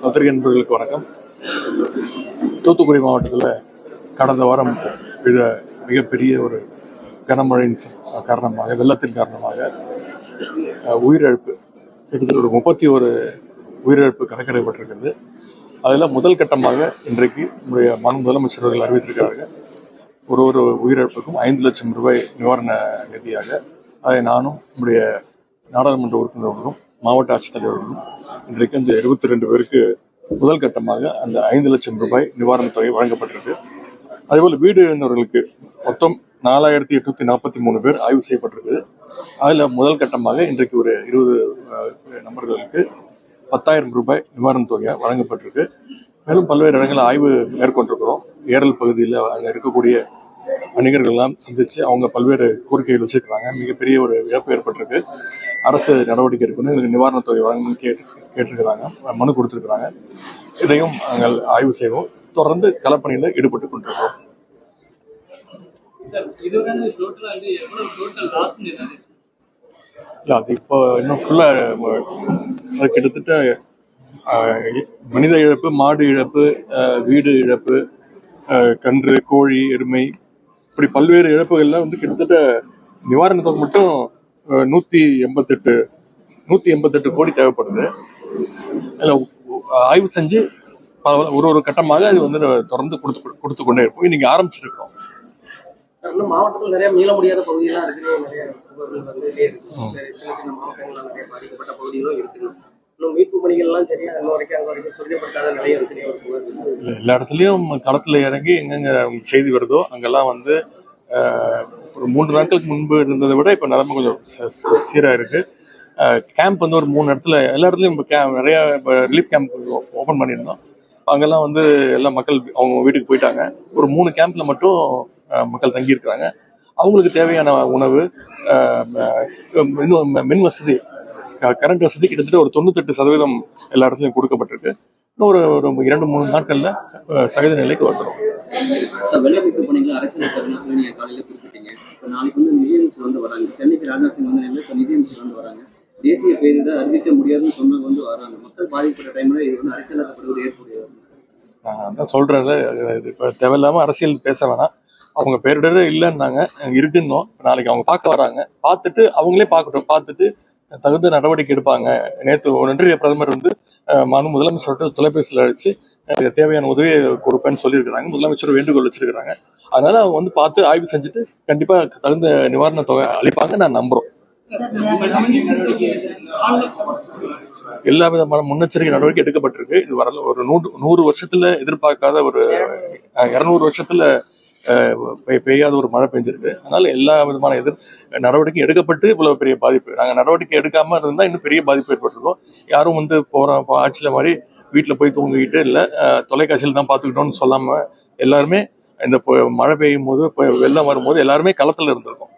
பத்திரிகை நண்பர்களுக்கு வணக்கம். தூத்துக்குடி மாவட்டத்தில் கடந்த வாரம் பெய்த மிகப்பெரிய ஒரு கனமழையின் காரணமாக வெள்ளத்தின் காரணமாக உயிரிழப்பு கிட்டத்தட்ட ஒரு முப்பத்தி ஒரு உயிரிழப்பு கணக்கிடப்பட்டிருக்கிறது. அதில் முதல் கட்டமாக இன்றைக்கு நம்முடைய மாநில முதலமைச்சர்கள் அறிவித்திருக்கிறார்கள். ஒரு ஒரு உயிரிழப்புக்கும் ஐந்து லட்சம் ரூபாய் நிவாரண நிதியாக அதை நானும் நம்முடைய நாடாளுமன்ற உறுப்பினர்களும் மாவட்ட ஆட்சித்தலைவர்களும் இன்றைக்கு அந்த இருபத்தி ரெண்டு பேருக்கு முதல் கட்டமாக அந்த ஐந்து லட்சம் ரூபாய் நிவாரணத் தொகை வழங்கப்பட்டிருக்கு. அதேபோல் வீடு இழந்தவர்களுக்கு மொத்தம் நாலாயிரத்தி எட்நூத்தி நாற்பத்தி மூணு பேர் ஆய்வு செய்யப்பட்டிருக்கு. அதில் முதல் கட்டமாக இன்றைக்கு ஒரு இருபது நபர்களுக்கு பத்தாயிரம் ரூபாய் நிவாரணத் தொகையாக வழங்கப்பட்டிருக்கு. மேலும் பல்வேறு இடங்களில் ஆய்வு மேற்கொண்டிருக்கிறோம். ஏரல் பகுதியில் அங்கே இருக்கக்கூடிய வணிகர்கள்லாம் சந்திச்சு அவங்க பல்வேறு கோரிக்கைகள் வச்சிருக்கிறாங்க. மிகப்பெரிய ஒரு இழப்பு ஏற்பட்டிருக்கு. அரசு நடவடிக்கை எடுக்கணும். எங்களுக்கு நிவாரணத் தொகை வழங்கணும்னு கேட்டு கேட்டிருக்கிறாங்க. மனு கொடுத்திருக்கிறாங்க. இதையும் நாங்கள் ஆய்வு செய்வோம். தொடர்ந்து களப்பணியில் ஈடுபட்டு கொண்டிருக்கிறோம். இல்லை அது இப்போ இன்னும் ஃபுல்லாக அது கிட்டத்தட்ட மனித இழப்பு மாடு இழப்பு வீடு இழப்பு கன்று கோழி எருமை இப்படி பல்வேறு இழப்புகள்ல வந்து கிட்டத்தட்ட நிவாரணத் தொகை மட்டும் நூத்தி எண்பத்தெட்டு நூத்தி எண்பத்தெட்டு கோடி தேவைப்படுது. அதில் ஆய்வு செஞ்சு பல- ஒரு ஒரு கட்டமாக அது வந்து தொடர்ந்து கொடுத்து கொடுத்து கொண்டே இருப்போம் இன்னைக்கு ஆரம்பிச்சிருக்கிறோம். இன்னும் மாவட்டத்தில் நிறைய மீள முடியாத பகுதியெல்லாம் இருக்குது. நிறைய சரி, சின்ன சின்ன மாவட்டங்கள்ல நிறைய பாதிக்கப்பட்ட பகுதிகளும் இருக்கு இன்னும் மீட்பு பணிகள்லாம் சரியா இன்ன வரைக்கும் வரைக்கும் சொல்லப்பட்டாத நிலையம் இருக்கு எல்லா இடத்துலயும் களத்துல இறங்கி எங்கெங்க செய்தி வருதோ அங்கெல்லாம் வந்து ஒரு மூன்று நாட்களுக்கு முன்பு இருந்ததை விட இப்ப நிலைமை கொஞ்சம் ச- இருக்கு கேம்ப் வந்து ஒரு மூணு இடத்துல எல்லா இடத்துலயும் இப்போ கே- நிறைய ரிலீஃப் கேம்ப் ஓபன் பண்ணியிருந்தோம். அங்கெல்லாம் வந்து எல்லா மக்கள் அவங்க வீட்டுக்கு போயிட்டாங்க. ஒரு மூணு கேம்ப்ல மட்டும் மக்கள் தங்கியிருக்கிறாங்க. அவங்களுக்கு தேவையான உணவு மின் மின் வசதி கரண்ட் வசதி கிட்டத்தட்ட ஒரு தொண்ணூத்தெட்டு சதவீதம் எல்லா இடத்துலையும் கொடுக்கப்பட்டிருக்கு. இன்னும் ஒரு ஒரு இரண்டு மூணு நாட்கள்ல சகஜ நிலைக்கு வந்துடும் நாளைக்கு வந்து நிதியமைச்சர் வந்து வராங்க. சென்னைக்கு ராஜ்நாத் சிங் வந்து இல்லை இப்போ நிதியமைச்சர் வந்து வராங்க. தேசிய பேரிடர் அறிவிக்க முடியாதுன்னு சொன்னவங்க வந்து வராங்க. மக்கள் பாதிக்கப்பட்ட டைம்ல இது வந்து அரசியலாக்கப்படுவது ஏற்புடையது நான் தான் சொல்றேன்ல. இது இப்போ தேவையில்லாம அரசியல் பேச வேணாம். அவங்க பேரிடரே இல்லைன்னாங்க இருக்குன்னோம் நாளைக்கு அவங்க பார்க்க வராங்க. பார்த்துட்டு அவங்களே பார்க்கட்டும். பார்த்துட்டு தகுந்த நடவடிக்கை எடுப்பாங்க. நேற்று ஒன்றிய பிரதமர் வந்து மனு முதலமைச்சர்கிட்ட தொலைபேசியில் அழைச்சு தேவையான உதவியை கொடுப்பேன்னு சொல்லியிருக்கிறாங்க. முதலமைச்சர் வேண்டுகோள் வச்சிருக்கிறாங்க. அதனால அவங்க வந்து பார்த்து ஆய்வு செஞ்சுட்டு கண்டிப்பா தகுந்த நிவாரண தொகை அளிப்பாங்க நான் நம்புறோம். எல்லா விதமான முன்னெச்சரிக்கை நடவடிக்கை எடுக்கப்பட்டிருக்கு. இது வரல ஒரு நூறு நூறு வருஷத்துல எதிர்பார்க்காத ஒரு இருநூறு வருஷத்துல பெய்யாத ஒரு மழை பெஞ்சிருக்கு. அதனால எல்லா விதமான எதிர் நடவடிக்கை எடுக்கப்பட்டு இவ்வளவு பெரிய பாதிப்பு. நாங்கள் நடவடிக்கை எடுக்காம இருந்தா இன்னும் பெரிய பாதிப்பு ஏற்பட்டிருக்கும். யாரும் வந்து போற ஆட்சியில் மாதிரி வீட்டில் போய் தூங்கிக்கிட்டு இல்லை தொலைக்காட்சியில் தான் பார்த்துக்கிட்டோம்னு சொல்லாம எல்லாருமே இந்த மழை பெய்யும் போது வெள்ளம் வரும்போது எல்லாருமே களத்தில் இருந்திருக்கோம்.